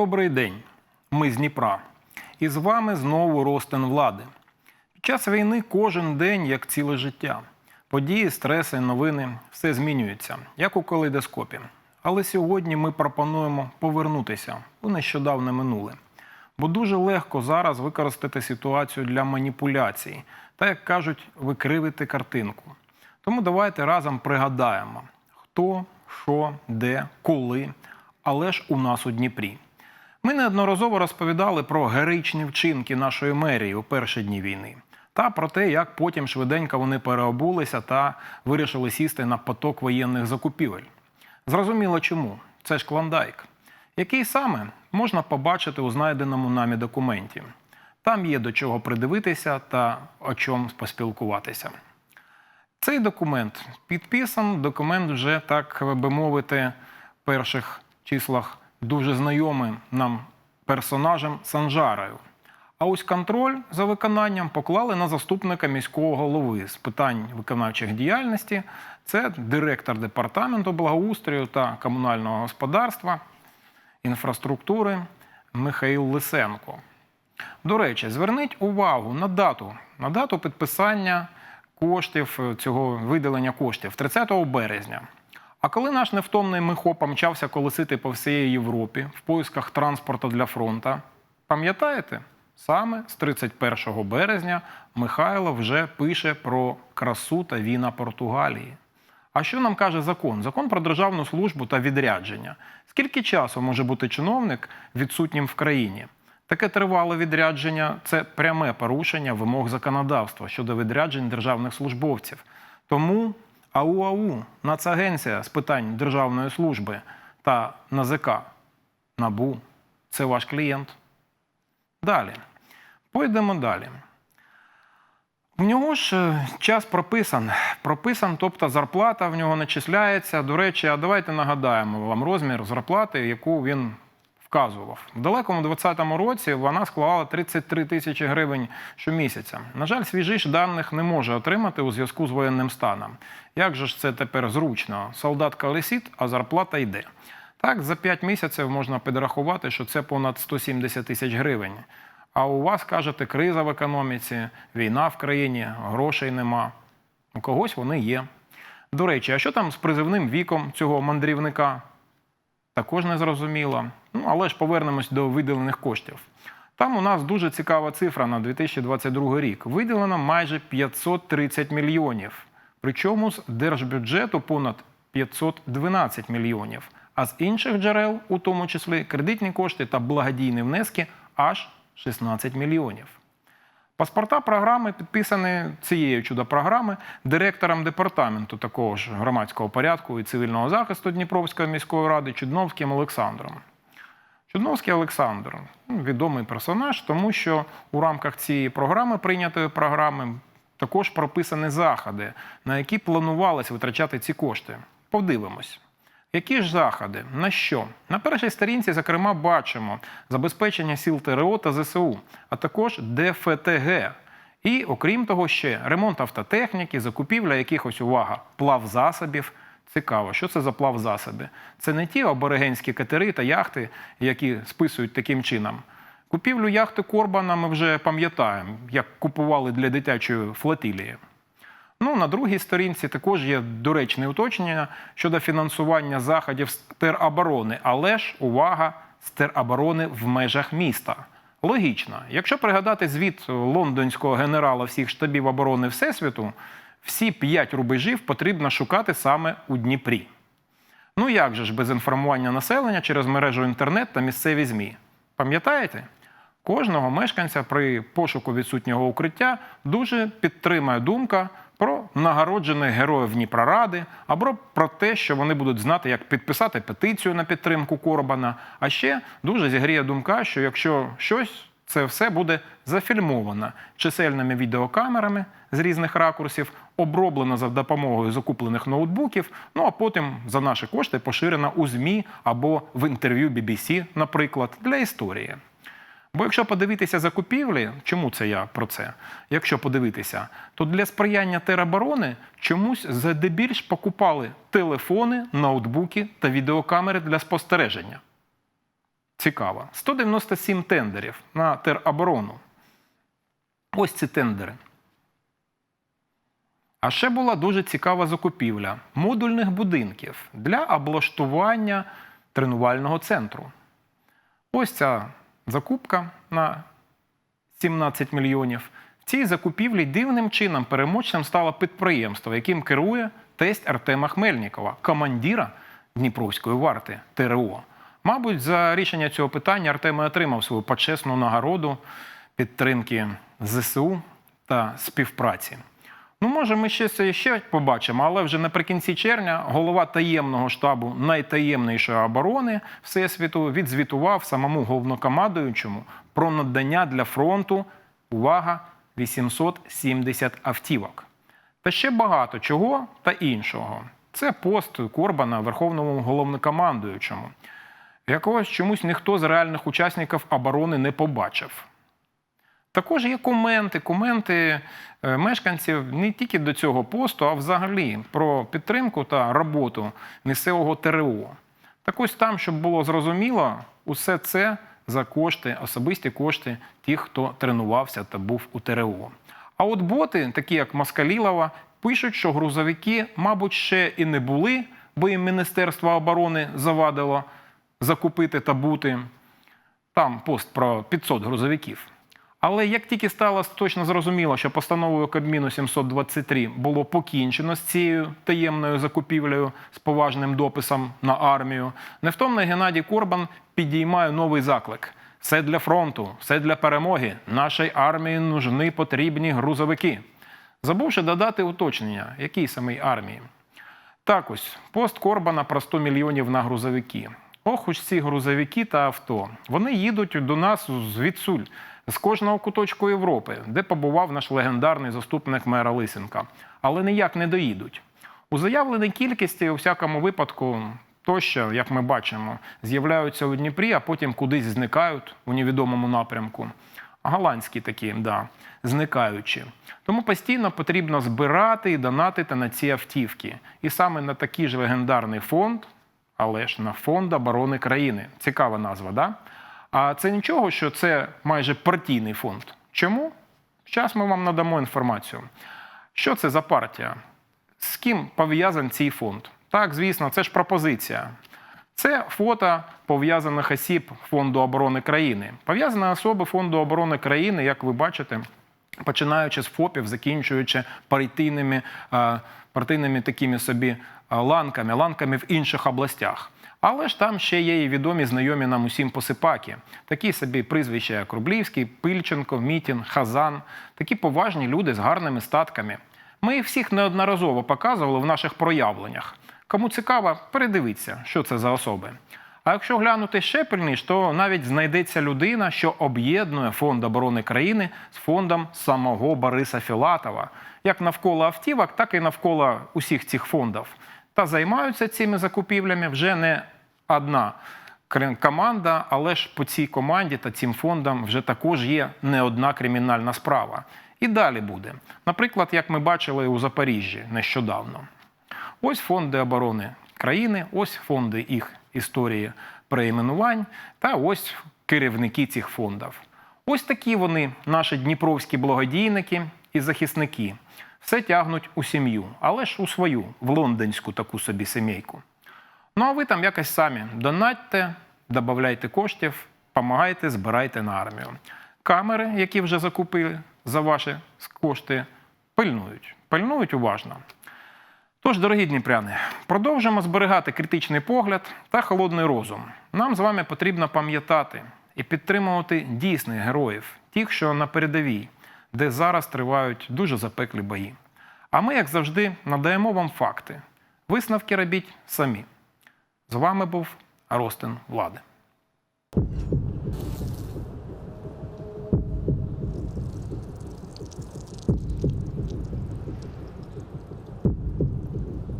Добрий день. Ми з Дніпра. І з вами знову Ростин влади. Під час війни кожен день як ціле життя. Події, стреси, новини все змінюється, як у калейдоскопі. Але сьогодні ми пропонуємо повернутися у нещодавне минуле. Бо дуже легко зараз використати ситуацію для маніпуляцій та, як кажуть, викривити картинку. Тому давайте разом пригадаємо, хто, що, де, коли, але ж у нас у Дніпрі. Ми неодноразово розповідали про героїчні вчинки нашої мерії у перші дні війни та про те, як потім швиденько вони переобулися та вирішили сісти на поток воєнних закупівель. Зрозуміло чому. Це ж клондайк, який саме можна побачити у знайденому нами документі. Там є до чого придивитися та о чому поспілкуватися. Цей документ підписан. Документ вже, так би мовити, в перших числах дуже знайомий нам персонажем Санжарою. А ось контроль за виконанням поклали на заступника міського голови з питань виконавчих діяльності. Це директор департаменту благоустрою та комунального господарства, інфраструктури Михаїл Лисенко. До речі, зверніть увагу на дату, на дату підписання коштів цього виділення коштів 30 березня. А коли наш невтомний Михо помчався колесити по всій Європі в поисках транспорту для фронта, пам'ятаєте? Саме з 31 березня Михайло вже пише про красу та віна Португалії. А що нам каже закон? Закон про державну службу та відрядження. Скільки часу може бути чиновник відсутнім в країні? Таке тривале відрядження це пряме порушення вимог законодавства щодо відряджень державних службовців. Тому АУАУ, Нацагенція з питань державної служби та НАЗК, НАБУ це ваш клієнт. Далі. Пойдемо далі. В нього ж е, час прописан. Прописан, тобто зарплата в нього начисляється. До речі, а давайте нагадаємо вам розмір зарплати, яку він вказував. В далекому 2020 році вона склала 33 тисячі гривень щомісяця. На жаль, свіжі ж даних не може отримати у зв'язку з воєнним станом. Як же ж це тепер зручно? Солдат колесіт, а зарплата йде. Так, за 5 місяців можна підрахувати, що це понад 170 тисяч гривень. А у вас, кажете, криза в економіці, війна в країні, грошей нема. У когось вони є. До речі, а що там з призивним віком цього мандрівника? Також не зрозуміло. Ну, але ж повернемось до виділених коштів. Там у нас дуже цікава цифра на 2022 рік. Виділено майже 530 мільйонів. Причому з держбюджету понад 512 мільйонів. А з інших джерел, у тому числі кредитні кошти та благодійні внески, аж 16 мільйонів. Паспорта програми підписані цією чудо-програми директором департаменту такого ж громадського порядку і цивільного захисту Дніпровської міської ради Чудновським Олександром. Чудновський Олександр ну, відомий персонаж, тому що у рамках цієї програми, прийнятої програми, також прописані заходи, на які планувалось витрачати ці кошти. Подивимось. Які ж заходи? На що? На першій сторінці, зокрема, бачимо забезпечення сіл ТРО та ЗСУ, а також ДФТГ. І, окрім того, ще ремонт автотехніки, закупівля якихось увага, плавзасобів. Цікаво, що це за плавзасоби? Це не ті аборигенські катери та яхти, які списують таким чином. Купівлю яхти Корбана ми вже пам'ятаємо, як купували для дитячої флотилії. Ну, на другій сторінці також є доречне уточнення щодо фінансування заходів з тероборони, але ж увага з тероборони в межах міста. Логічно, якщо пригадати звіт лондонського генерала всіх штабів оборони Всесвіту, всі п'ять рубежів потрібно шукати саме у Дніпрі. Ну як же ж без інформування населення через мережу інтернет та місцеві ЗМІ? Пам'ятаєте? Кожного мешканця при пошуку відсутнього укриття дуже підтримує думка про нагороджених героїв Дніпроради або про те, що вони будуть знати, як підписати петицію на підтримку Корбана. А ще дуже зігріє думка, що якщо щось, це все буде зафільмовано чисельними відеокамерами з різних ракурсів, оброблено за допомогою закуплених ноутбуків, ну а потім за наші кошти поширено у ЗМІ або в інтерв'ю BBC, наприклад, для історії. Бо якщо подивитися закупівлі, чому це я про це? Якщо подивитися, то для сприяння тероборони чомусь здебільш покупали телефони, ноутбуки та відеокамери для спостереження. Цікава. 197 тендерів на тероборону. Ось ці тендери. А ще була дуже цікава закупівля модульних будинків для облаштування тренувального центру. Ось ця закупка на 17 мільйонів. В цій закупівлі дивним чином переможцем стало підприємство, яким керує тесть Артема Хмельнікова, командира Дніпровської варти ТРО. Мабуть, за рішення цього питання Артем і отримав свою почесну нагороду підтримки ЗСУ та співпраці. Ну, може, ми ще це ще побачимо, але вже наприкінці червня голова таємного штабу найтаємнішої оборони Всесвіту відзвітував самому головнокомандуючому про надання для фронту увага 870 автівок. Та ще багато чого та іншого. Це пост Корбана верховному головнокомандуючому, якого чомусь ніхто з реальних учасників оборони не побачив. Також є коменти, коменти е, мешканців не тільки до цього посту, а взагалі про підтримку та роботу місцевого ТРО. Так ось там, щоб було зрозуміло, усе це за кошти, особисті кошти тих, хто тренувався та був у ТРО. А от боти, такі як Маскалілова, пишуть, що грузовики, мабуть, ще і не були, бо їм Міністерство оборони завадило закупити та бути. Там пост про 500 грузовиків. Але як тільки стало точно зрозуміло, що постановою Кабміну 723 було покінчено з цією таємною закупівлею з поважним дописом на армію, невтомний Геннадій Корбан підіймає новий заклик: все для фронту, все для перемоги. Нашій армії нужні потрібні грузовики. Забувши додати уточнення, якій самій армії. Так ось, пост Корбана про 100 мільйонів на грузовики. Ох, уж ці грузовики та авто. Вони їдуть до нас звідсуль, з кожного куточку Європи, де побував наш легендарний заступник мера Лисенка. Але ніяк не доїдуть. У заявленій кількості, у всякому випадку, тощо, як ми бачимо, з'являються у Дніпрі, а потім кудись зникають у невідомому напрямку. Голландські такі, да, зникаючі. Тому постійно потрібно збирати і донатити на ці автівки. І саме на такий ж легендарний фонд, але ж на фонд оборони країни. Цікава назва, да? А це нічого, що це майже партійний фонд. Чому? Зараз ми вам надамо інформацію. Що це за партія? З ким пов'язаний цей фонд? Так, звісно, це ж пропозиція. Це фото пов'язаних осіб Фонду оборони країни. Пов'язані особи Фонду оборони країни, як ви бачите, починаючи з ФОПів, закінчуючи партійними, е, партійними такими собі е, ланками, ланками в інших областях. Але ж там ще є і відомі знайомі нам усім посипаки. Такі собі прізвища, як Рублівський, Пильченко, Мітін, Хазан, такі поважні люди з гарними статками. Ми їх всіх неодноразово показували в наших проявленнях. Кому цікаво, передивіться, що це за особи. А якщо глянути ще пильніш, то навіть знайдеться людина, що об'єднує фонд оборони країни з фондом самого Бориса Філатова, як навколо автівок, так і навколо усіх цих фондів. Та займаються цими закупівлями вже не одна команда, але ж по цій команді та цим фондам вже також є не одна кримінальна справа. І далі буде. Наприклад, як ми бачили у Запоріжжі нещодавно. Ось фонди оборони країни, ось фонди їх історії переіменувань, та ось керівники цих фондів. Ось такі вони, наші дніпровські благодійники і захисники. Все тягнуть у сім'ю, але ж у свою, в лондонську таку собі сімейку. Ну а ви там якось самі донатьте, додавайте коштів, допомагайте, збирайте на армію. Камери, які вже закупили за ваші кошти, пильнують. Пильнують уважно. Тож, дорогі дніпряни, продовжимо зберігати критичний погляд та холодний розум. Нам з вами потрібно пам'ятати і підтримувати дійсних героїв, тих, що на передовій, де зараз тривають дуже запеклі бої. А ми, як завжди, надаємо вам факти. Висновки робіть самі. З вами був Ростин Влади.